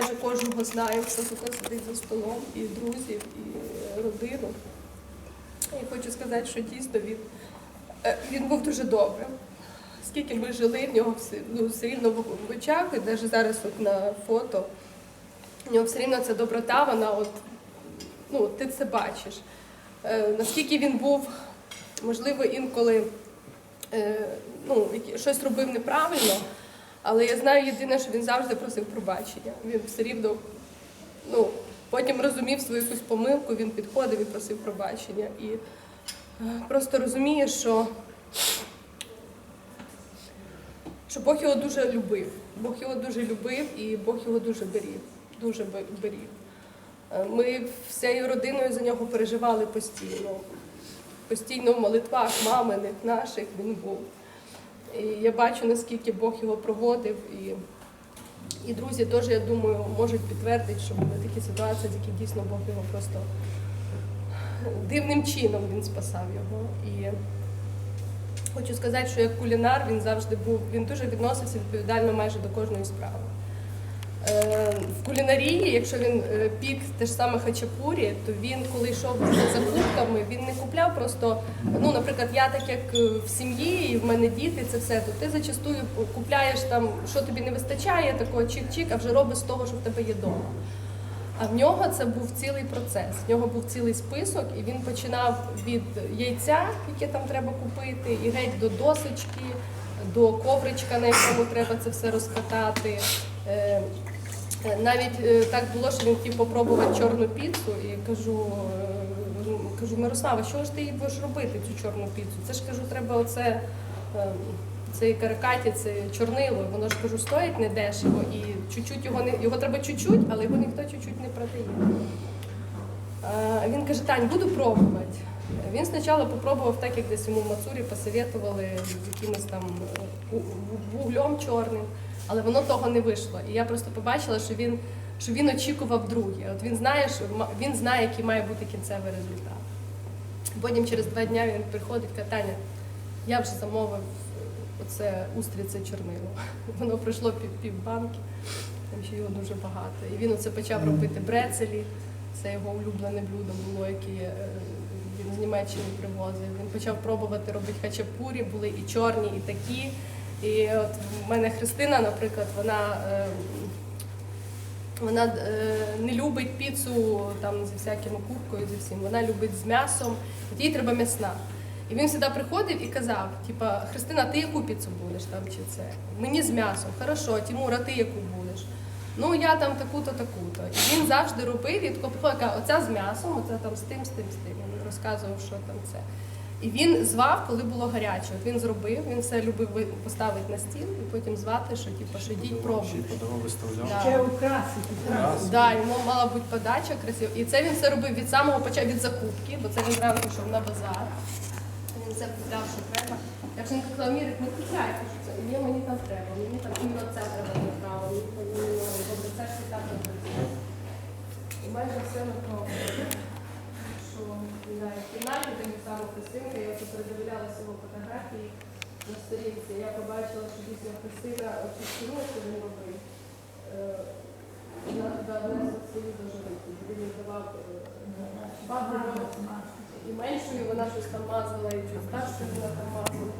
майже кожного знаємо, хто тут сидить за столом, і друзів, і е, родину. І хочу сказати, що дійсно він, е, він був дуже добрим. Скільки ми жили, в нього все, ну, все рівно в очах, і навіть зараз от на фото, в нього все рівно ця доброта, вона от, ну, ти це бачиш. Е, наскільки він був, можливо, інколи ну, щось робив неправильно, але я знаю єдине, що він завжди просив пробачення. Він все рівно ну, потім розумів свою якусь помилку, він підходив і просив пробачення. І е, просто розуміє, що, що Бог його дуже любив. Бог його дуже любив і Бог його дуже беріг. Дуже бе- беріг. Е, Ми всією родиною за нього переживали постійно. Постійно в молитвах маминих, наших він був. І я бачу, наскільки Бог його проводив. І, і друзі теж, я думаю, можуть підтвердити, що були такі ситуації, з які дійсно Бог його просто дивним чином він спасав його. І хочу сказати, що як кулінар він завжди був, він дуже відносився відповідально майже до кожної справи. Е, В кулінарії, якщо він е, пік те ж саме хачапурі, то він, коли йшов за закупками, він не купляв просто. Ну, наприклад, я так як е, в сім'ї, і в мене діти, це все, то ти зачастую купляєш там, що тобі не вистачає, такого чик-чик, а вже робиш з того, що в тебе є вдома. А в нього це був цілий процес. В нього був цілий список, і він починав від яйця, яке там треба купити, і геть до досочки, до ковричка, на якому треба це все розкатати. Е, Навіть е, так було, що він хотів попробувати чорну піцу, і кажу, е, ну, кажу, Мирослава, що ж ти її будеш робити, цю чорну піцу? Це ж кажу, треба оце. Цей каракаті, це чорнило, воно ж кажу, стоїть недешево і чуть-чуть його не його треба чуть-чуть, але його ніхто чуть-чуть не продає. Він каже, Тань, буду пробувати. Він спочатку попробував так, як десь йому в Мацурі посоветували з якимось там е, ву- ву- вуглем чорним, але воно того не вийшло. І я просто побачила, що він, що він очікував друге. От він знає, що він знає, який має бути кінцевий результат. Потім через два дні він приходить, каже, Таня, я вже замовив оце устрице чорнило. Воно пройшло пів, пів банки, там ще його дуже багато. І він оце почав робити брецелі. Це його улюблене блюдо було, яке е, він з Німеччини привозив. Він почав пробувати робити хачапурі, були і чорні, і такі. І от в мене Христина, наприклад, вона. е, вона е, не любить піцу там зі всякими куркою, зі всім. Вона любить з м'ясом. От їй треба м'ясна. І він завжди приходив і казав: типа, Христина, ти яку піцу будеш там чи це? Мені з м'ясом. Хорошо, Тимур, а ти яку будеш? Ну я там таку-то, таку-то. І він завжди робив і тако приходив, каже, оця з м'ясом, оця там з тим, з тим, з тим. Він розказував, що там це. І він звав, коли було гаряче. От він зробив, він все любив поставити на стіл і потім звати, що типу, що йдіть Ще подавав виставляв. Да. Ще украсити. Да, йому мала бути подача красива. І це він все робив від самого початку від закупки, бо це він зранку йшов на базар. Він все купляв, що треба. Він казав, Мірик, не купляйте, що це. Ні, мені там треба, мені там іменно це треба не право, мені іменно добре, це ж і так. І майже все на тому. Що, знаю, в кімнаті так само Христинка, я тут передивлялася його фотографії на сторінці, я побачила, що дійсно Христина стіну, що він робив. Е, вона туди внесла свою доживити. Він їй давав е, бабу і меншою вона щось там мазала, і чи старше була там мазала.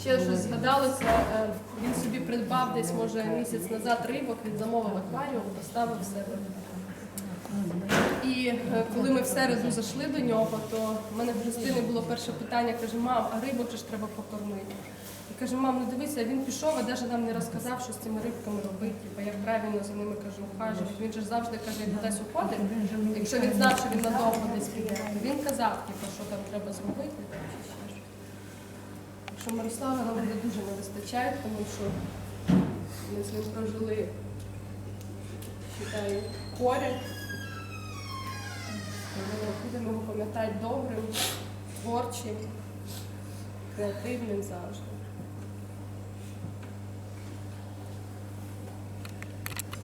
Ще щось згадалося, е, він собі придбав десь, може, місяць назад рибок, він замовив акваріум, поставив в себе. І е, коли ми в середу зайшли до нього, то в мене в Христини було перше питання, каже, мам, а рибок же ж треба покормити. Каже, мам, ну дивися, він пішов, а навіть нам не розказав, що з цими рибками робити, типу, як правильно за ними каже, ухажувати. Він же ж завжди каже, кудись уходить, якщо він знав, що він надовго десь піде, він казав, типу, що там треба зробити. Так Мирослава нам буде дуже не вистачає, тому що ми з ним прожили, вважаю, поряд. Будемо його пам'ятати добрим, творчим, креативним завжди.